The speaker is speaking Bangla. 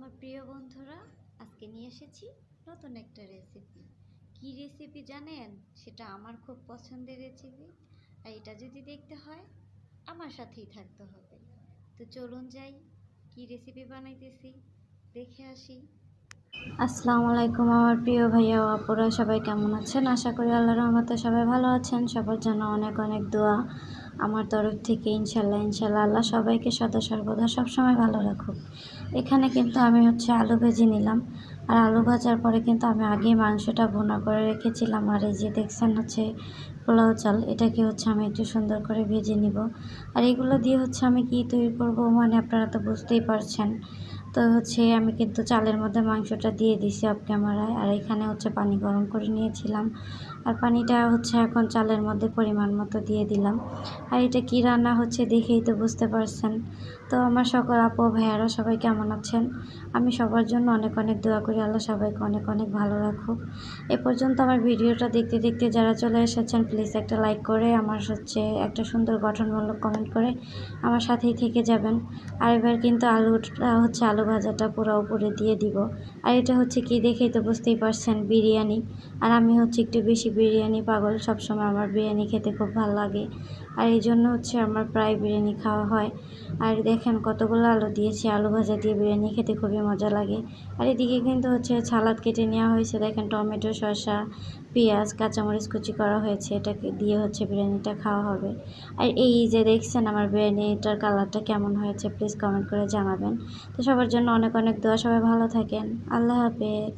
আমার প্রিয় বন্ধুরা, আজকে নিয়ে এসেছি নতুন একটা রেসিপি কি রেসিপি জানেন? সেটা আমার খুব পছন্দের রেসিপি আর এটা যদি দেখতে হয়, আমার সাথেই থাকতে হবে। তো চলুন যাই, কি রেসিপি বানাইতেছি, দেখে আসি। আসসালামু আলাইকুম আমার প্রিয় ভাইয়া আপুরা, সবাই কেমন আছেন? আশা করি আল্লাহ রহমতে সবাই ভালো আছেন। সবার জন্য অনেক অনেক দোয়া আমার তরফ থেকে, ইনশাল্লাহ ইনশাল্লাহ। আল্লাহ সবাইকে সদা সর্বদা সবসময় ভালো রাখুক। এখানে কিন্তু আমি হচ্ছে আলু ভেজে নিলাম। আর আলু ভাজার পরে কিন্তু আমি আগেই মাংসটা ভুনা করে রেখেছিলাম। আর এই যে দেখছেন হচ্ছে পোলাও চাল, এটাকে হচ্ছে আমি একটু সুন্দর করে ভেজে নিব। আর এগুলো দিয়ে হচ্ছে আমি কি তৈরি করব মানে আপনারা তো বুঝতেই পারছেন। তো হচ্ছে আমি কিন্তু চালের মধ্যে মাংসটা দিয়ে দিছি অফ ক্যামেরায় আর এখানে হচ্ছে পানি গরম করে নিয়েছিলাম। আর পানিটা হচ্ছে এখন চালের মধ্যে পরিমাণ মতো দিয়ে দিলাম। আর এটা কি রান্না হচ্ছে দেখেই তো বুঝতে পারছেন। তো আমার সকল আপু ভাইয়ারা সবাই কেমন আছেন? আমি সবার জন্য অনেক অনেক দোয়া করি। আল্লাহ সবাইকে অনেক অনেক ভালো রাখুক। এ পর্যন্ত আমার ভিডিওটা দেখতে দেখতে যারা চলে এসেছেন প্লিজ একটা লাইক করে, আমার হচ্ছে একটা সুন্দর গঠনমূলক কমেন্ট করে আমার সাথেই থেকে যাবেন। আর এবার কিন্তু আলুটা হচ্ছে আলু ভাজাটা পুরো উপরে দিয়ে দিব। আর এটা হচ্ছে কি দেখেই তো বুঝতেই পারছেন, বিরিয়ানি। আর আমি হচ্ছে একটু বেশি বিরিয়ানি পাগল, সবসময় আমার বিরিয়ানি খেতে খুব ভালো লাগে। আর এই জন্য হচ্ছে আমার প্রায় বিরিয়ানি খাওয়া হয়। আর দেখেন কতগুলো আলু দিয়েছি, আলু ভাজা দিয়ে বিরিয়ানি খেতে খুবই মজা লাগে। আর এদিকে কিন্তু হচ্ছে সালাদ কেটে নেওয়া হয়েছে। দেখেন টমেটো, শসা, পেঁয়াজ, কাঁচামরিচ কুচি করা হয়েছে। এটাকে দিয়ে হচ্ছে বিরিয়ানিটা খাওয়া হবে। আর এই যে দেখছেন আমার বিরিয়ানিটার কালারটা কেমন হয়েছে প্লিজ কমেন্ট করে জানাবেন। তো সবার জন্য অনেক অনেক দোয়া। সবাই ভালো থাকেন। আল্লাহ হাফেজ।